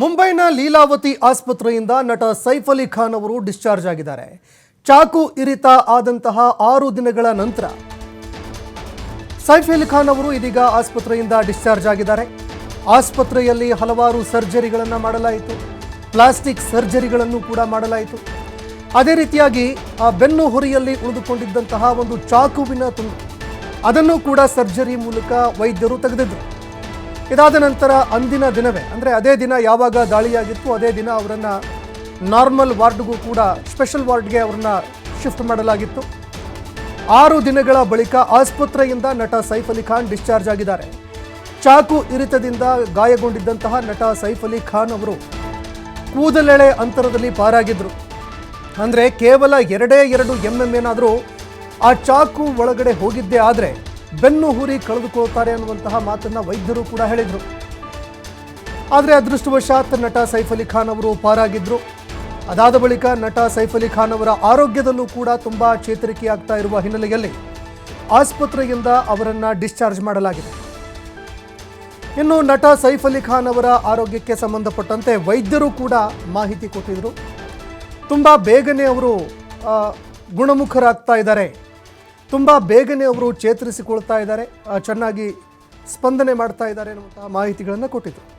ಮುಂಬೈನ ಲೀಲಾವತಿ ಆಸ್ಪತ್ರೆಯಿಂದ ನಟ ಸೈಫ್ ಅಲಿ ಖಾನ್ ಅವರು ಡಿಸ್ಚಾರ್ಜ್ ಆಗಿದ್ದಾರೆ. ಚಾಕು ಇರಿತ ಆದಂತಹ ಆರು ದಿನಗಳ ನಂತರ ಸೈಫ್ ಅಲಿ ಖಾನ್ ಅವರು ಇದೀಗ ಆಸ್ಪತ್ರೆಯಿಂದ ಡಿಸ್ಚಾರ್ಜ್ ಆಗಿದ್ದಾರೆ. ಆಸ್ಪತ್ರೆಯಲ್ಲಿ ಹಲವಾರು ಸರ್ಜರಿಗಳನ್ನು ಮಾಡಲಾಯಿತು. ಪ್ಲಾಸ್ಟಿಕ್ ಸರ್ಜರಿಗಳನ್ನು ಕೂಡ ಮಾಡಲಾಯಿತು. ಅದೇ ರೀತಿಯಾಗಿ ಆ ಬೆನ್ನು ಹುರಿಯಲ್ಲಿ ಉಳಿದುಕೊಂಡಿದ್ದಂತಹ ಒಂದು ಚಾಕುವಿನ ತುಂಡು, ಅದನ್ನು ಕೂಡ ಸರ್ಜರಿ ಮೂಲಕ ವೈದ್ಯರು ತೆಗೆದಿದ್ದರು ಇದಾದ ನಂತರ ಅಂದಿನ ದಿನವೇ, ಅಂದರೆ ಅದೇ ದಿನ ಯಾವಾಗ ದಾಳಿಯಾಗಿತ್ತು, ಅದೇ ದಿನ ಅವರನ್ನು ನಾರ್ಮಲ್ ವಾರ್ಡ್ಗೂ ಕೂಡ ಸ್ಪೆಷಲ್ ವಾರ್ಡ್ಗೆ ಅವ್ರನ್ನ ಶಿಫ್ಟ್ ಮಾಡಲಾಗಿತ್ತು. ಆರು ದಿನಗಳ ಬಳಿಕ ಆಸ್ಪತ್ರೆಯಿಂದ ನಟ ಸೈಫ್ ಅಲಿ ಖಾನ್ ಡಿಸ್ಚಾರ್ಜ್ ಆಗಿದ್ದಾರೆ. ಚಾಕು ಇರಿತದಿಂದ ಗಾಯಗೊಂಡಿದ್ದಂತಹ ನಟ ಸೈಫ್ ಅಲಿ ಖಾನ್ ಅವರು ಕೂದಲೆಳೆ ಅಂತರದಲ್ಲಿ ಪಾರಾಗಿದ್ದರು ಅಂದರೆ ಕೇವಲ ಎರಡೇ ಎರಡು ಎಂ ಏನಾದರೂ ಆ ಚಾಕು ಒಳಗಡೆ ಹೋಗಿದ್ದೇ ಆದರೆ ಬೆನ್ನು ಹುರಿ ಕಳೆದುಕೊಳ್ತಾರೆ ಅನ್ನುವಂತಹ ಮಾತನ್ನು ವೈದ್ಯರು ಕೂಡ ಹೇಳಿದರು. ಆದರೆ ಅದೃಷ್ಟವಶಾತ್ ನಟ ಸೈಫ್ ಅಲಿ ಖಾನ್ ಅವರು ಪಾರಾಗಿದ್ದರು ಅದಾದ ಬಳಿಕ ನಟ ಸೈಫ್ ಅಲಿ ಖಾನ್ ಅವರ ಆರೋಗ್ಯದಲ್ಲೂ ಕೂಡ ತುಂಬ ಚೇತರಿಕೆಯಾಗ್ತಾ ಇರುವ ಹಿನ್ನೆಲೆಯಲ್ಲಿ ಆಸ್ಪತ್ರೆಯಿಂದ ಅವರನ್ನು ಡಿಸ್ಚಾರ್ಜ್ ಮಾಡಲಾಗಿದೆ. ಇನ್ನು ನಟ ಸೈಫ್ ಅಲಿ ಖಾನ್ ಅವರ ಆರೋಗ್ಯಕ್ಕೆ ಸಂಬಂಧಪಟ್ಟಂತೆ ವೈದ್ಯರು ಕೂಡ ಮಾಹಿತಿ ಕೊಟ್ಟಿದ್ದರು ತುಂಬ ಬೇಗನೆ ಅವರು ಗುಣಮುಖರಾಗ್ತಾ ಇದ್ದಾರೆ. ತುಂಬ ಬೇಗನೆ ಅವರು ಚೇತರಿಸಿಕೊಳ್ತಾ ಇದ್ದಾರೆ ಚೆನ್ನಾಗಿ ಸ್ಪಂದನೆ ಮಾಡ್ತಾ ಇದ್ದಾರೆ ಅನ್ನುವಂತಹ ಮಾಹಿತಿಗಳನ್ನು ಕೊಟ್ಟಿದ್ದರು